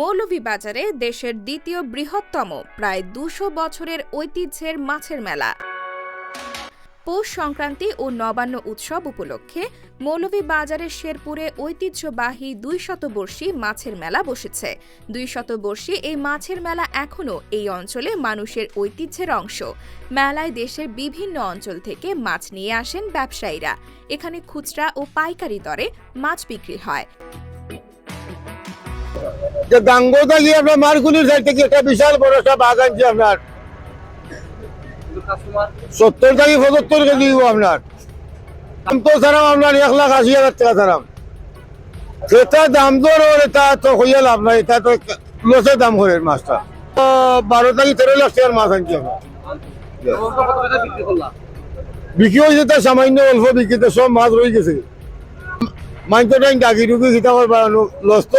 মৌলভীবাজারে দেশের দ্বিতীয় বৃহত্তম, প্রায় দুশো বছরের ঐতিহ্যের মাছের মেলা। পৌষ সংক্রান্তি ও নবান্ন উৎসব উপলক্ষে মৌলভীবাজারের শেরপুরে ঐতিহ্যবাহী দুই শতবর্ষী মাছের মেলা বসেছে। দুই শতবর্ষী এই মাছের মেলা এখনও এই অঞ্চলে মানুষের ঐতিহ্যের অংশ। মেলায় দেশের বিভিন্ন অঞ্চল থেকে মাছ নিয়ে আসেন ব্যবসায়ীরা। এখানে খুচরা ও পাইকারি দরে মাছ বিক্রি হয়। যে গাঙ্গোদা গিয়ে আপনার থেকে একটা বিশাল বড় একটা আপনার। সত্তর পঁচাত্তর কেজি আপনার? দাম তো ছাড়াম আপনার এক লাখ আশি হাজার টাকা ছাড়াম সেটা দাম তো এটা তো হইয়া লাভ নাই, এটা তো লসের দাম মাছটা। বারো তেরো লাখ টাকার মাছ আনছি বিক্রি হয়েছে তো সামান্য অল্প বিক্রিতে সব মাছ রয়ে গেছে। মাইন তো টাইম গাগি টুকি খিতা বাড়ানো, লস তো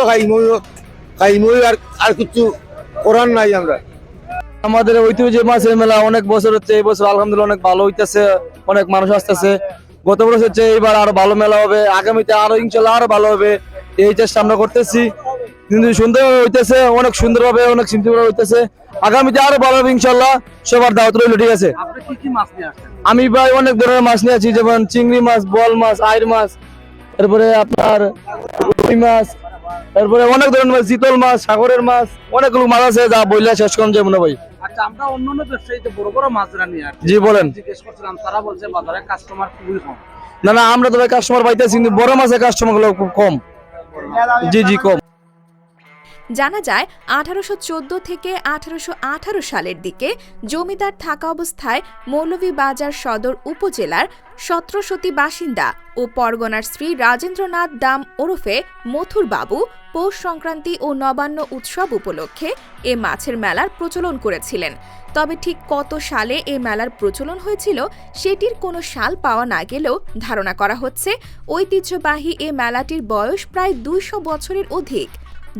খাইমই খাইমই আর আর কিছু করার নাই আমরা। আমাদের ঐতিহ্য মাছের মেলা অনেক বছর হচ্ছে এই বছর আলহামদুলিল্লাহ অনেক ভালো হইতেছে অনেক মানুষ আসতেছে। গত বছর হচ্ছে এইবার আরও ভালো মেলা হবে আগামীতে আরও ইনশাল্লাহ আরও ভালো হবে এই চেষ্টা আমরা করতেছি। কিন্তু সুন্দরভাবে হইতেছে অনেক সুন্দরভাবে অনেক হইতেছে। আগামীতে আরও ভালো হবে ইনশাল্লাহ সবার দাওয়াত রইল ঠিক আছে? আপনি কি কি মাছ নিয়ে আসছেন? আমি ভাই অনেক ধরনের মাছ নিয়ে আছি যেমন চিংড়ি মাছ বল মাছ আইর মাছ তারপরে আপনার রুই মাছ তারপরে অনেক ধরনের মাছ জিতল মাছ সাগরের মাছ অনেকগুলো মাছ আছে যা বইলে শেষ কম যাবে মনে ভাই। আচ্ছা আমরা অন্যান্য ব্যবসায়ীতে বড় বড় মাছ রানি জি বলেন। জিজ্ঞেস করছিলাম তারা বলছে বাজারে কাস্টমার খুবই কম। না না আমরা তো ভাই কাস্টমার পাইতেছি কিন্তু বড় মাছের কাস্টমারগুলো খুব কম। জি জি কম। জানা যায়, আঠারোশো চোদ্দ থেকে আঠারোশ আঠারো সালের দিকে জমিদার থাকা অবস্থায় মৌলভীবাজার সদর উপজেলার সত্রসতী বাসিন্দা ও পরগনার শ্রী রাজেন্দ্রনাথ দাম ওরফে মথুর বাবু পৌষ সংক্রান্তি ও নবান্ন উৎসব উপলক্ষে এ মাছের মেলার প্রচলন করেছিলেন। তবে ঠিক কত সালে এ মেলার প্রচলন হয়েছিল সেটির কোনো সাল পাওয়া না গেলেও ধারণা করা হচ্ছে, ঐতিহ্যবাহী এ মেলাটির বয়স প্রায় দুইশো বছরের অধিক।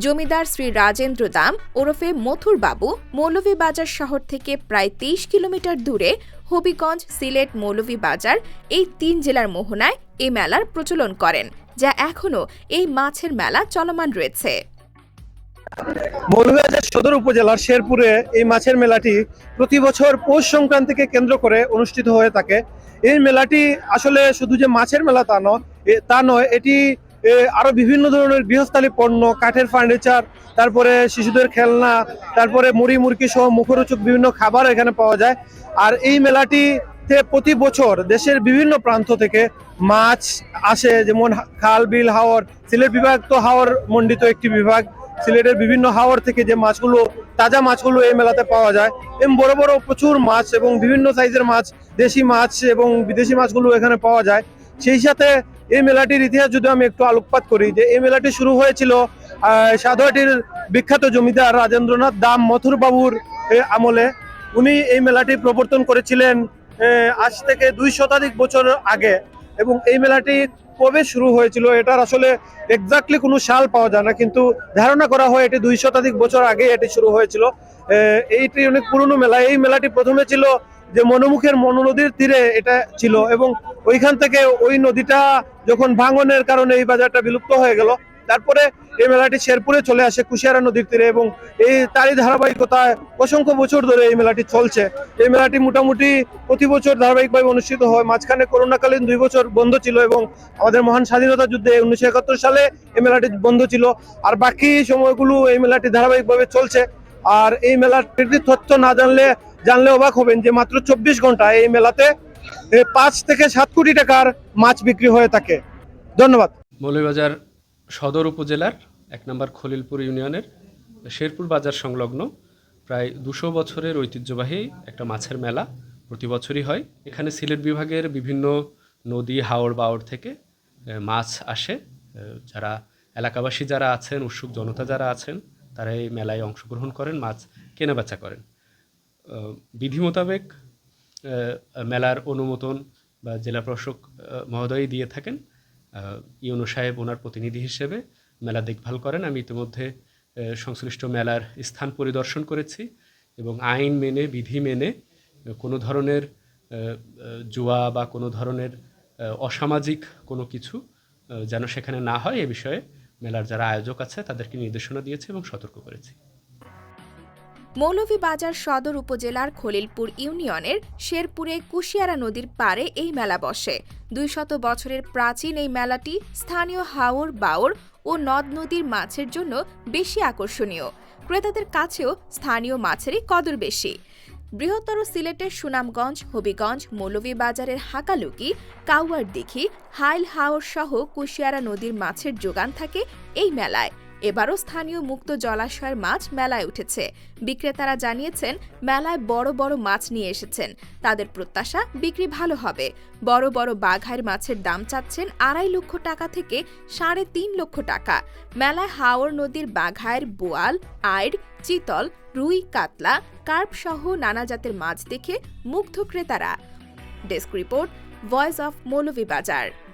জমিদার শ্রী রাজেন্দ্র দাম ওরফে মথুর বাবু মৌলভীবাজার শহর থেকে প্রায় তেইশ কিলোমিটার দূরে হবিগঞ্জ, সিলেট, মৌলভীবাজার এই তিন জেলার মোহনায় এই মেলার প্রচলন করেন, যা এখনও এই মাছের মেলা চলমান রয়েছে। মৌলভীবাজার সদর উপজেলার শেরপুরে এই মাছের মেলাটি প্রতি বছর পৌষ সংক্রান্তিকে কেন্দ্র করে অনুষ্ঠিত হয়ে থাকে। এই মেলাটি আসলে শুধু যে মাছের মেলা তা নয় তা নয়, এটি এ, আরও বিভিন্ন ধরনের গৃহস্থালী পণ্য কাঠের ফার্নিচার তারপরে শিশুদের খেলনা তারপরে মুড়ি মুরগি সহ মুখরোচক বিভিন্ন খাবার এখানে পাওয়া যায়। আর এই মেলাটিতে প্রতি বছর দেশের বিভিন্ন প্রান্ত থেকে মাছ আসে যেমন খাল বিল হাওর সিলেট বিভাগ তো হাওর মণ্ডিত একটি বিভাগ। সিলেটের বিভিন্ন হাওর থেকে যে মাছগুলো তাজা মাছগুলো এই মেলাতে পাওয়া যায়। এবং বড় বড় প্রচুর মাছ এবং বিভিন্ন সাইজের মাছ দেশি মাছ এবং বিদেশি মাছগুলো এখানে পাওয়া যায়। সেই সাথে এই মেলাটির ইতিহাস যদি আমি একটু আলোকপাত করি, যে এই মেলাটি শুরু হয়েছিল সাধুয়াটির বিখ্যাত জমিদার রাজেন্দ্রনাথ দাম মথুর বাবুর আমলে। উনি এই মেলাটি প্রবর্তন করেছিলেন আজ থেকে দুই শতাধিক বছর আগে। এবং এই মেলাটি কবে শুরু হয়েছিল, এটার আসলে এক্স্যাক্টলি কোনো সাল পাওয়া যায় না, কিন্তু ধারণা করা হয় এটি দুই শতাধিক বছর আগে এটি শুরু হয়েছিল। এইটি অনেক পুরনো মেলা। এই মেলাটি প্রথমে ছিল যে মনোমুখের মনো নদীর তীরে এটা ছিল এবং ওইখান থেকে ওই নদীটা যখন ভাঙনের কারণে এই বাজারটা বিলুপ্ত হয়ে গেল, তারপরে এই মেলাটি শেরপুরে চলে আসে কুশিয়ারা নদীর তীরে এবং এই তারই ধারাবাহিকতায় অসংখ্য বছর ধরে এই মেলাটি চলছে। এই মেলাটি মোটামুটি প্রতি বছর ধারাবাহিকভাবে অনুষ্ঠিত হয়। মাঝখানে করোনাকালীন দুই বছর বন্ধ ছিল এবং আমাদের মহান স্বাধীনতা যুদ্ধে উনিশশো একাত্তর সালে এই মেলাটি বন্ধ ছিল। আর বাকি সময়গুলো এই মেলাটি ধারাবাহিকভাবে চলছে। আর এই মেলার তথ্য না জানলে জানলে অবাক হবেন যে মাত্র চব্বিশ ঘণ্টা এই মেলাতে পাঁচ থেকে সাত কোটি টাকার মাছ বিক্রি হয়ে থাকে। ধন্যবাদ। মৌলভীবাজার সদর উপজেলার এক নম্বর খলিলপুর ইউনিয়নের শেরপুর বাজার সংলগ্ন প্রায় দুশো বছরের ঐতিহ্যবাহী একটা মাছের মেলা প্রতি বছরই হয়। এখানে সিলেট বিভাগের বিভিন্ন নদী হাওড় বাওড় থেকে মাছ আসে। যারা এলাকাবাসী যারা আছেন, উৎসুক জনতা যারা আছেন, তারা এই মেলায় অংশগ্রহণ করেন, মাছ কেনাবেচা করেন। বিধি মোতাবেক মেলার অনুমোদন বা জেলা প্রশাসক মহোদয় দিয়ে থাকেন। ইউনো সাহেব ওনার প্রতিনিধি হিসেবে মেলা দেখভাল করেন। আমি ইতিমধ্যে সংশ্লিষ্ট মেলার স্থান পরিদর্শন করেছি এবং আইন মেনে, বিধি মেনে, কোনো ধরনের জুয়া বা কোনো ধরনের অসামাজিক কোনো কিছু যেন সেখানে না হয়, এ বিষয়ে মেলার যারা আয়োজক আছে তাদেরকে নির্দেশনা দিয়েছে এবং সতর্ক করেছি। মৌলভীবাজার সদর উপজেলার খলিলপুর ইউনিয়নের শেরপুরে কুশিয়ারা নদীর পাড়ে এই মেলা বসে। দুই শত বছরের প্রাচীন এই মেলাটি স্থানীয় হাওর বাওর ও নদ নদীর মাছের জন্য বেশি আকর্ষণীয়। ক্রেতাদের কাছেও স্থানীয় মাছেরই কদর বেশি। বৃহত্তর সিলেটের সুনামগঞ্জ, হবিগঞ্জ, মৌলভীবাজারের হাকালুকি, কাউয়ার দিঘি, হাইল হাওর সহ কুশিয়ারা নদীর মাছের যোগান থাকে এই মেলায়। এবারও স্থানীয় মুক্ত জলাশয়ের মাছ মেলায় উঠেছে। বিক্রেতারা জানিয়েছেন, মেলায় বড় বড় মাছ নিয়ে এসেছেন। তাদের প্রত্যাশা, বিক্রি ভালো হবে। বড় বড় বাঘাইর মাছের দাম চাচ্ছেন আড়াই লক্ষ টাকা থেকে সাড়ে তিন লক্ষ টাকা। মেলায় হাওর নদীর বাঘায়ের বোয়াল, আইড, চিতল, রুই, কাতলা, কার্প সহ নানা জাতের মাছ দেখে মুগ্ধ ক্রেতারা। Desk report, voice of Moulvibazar.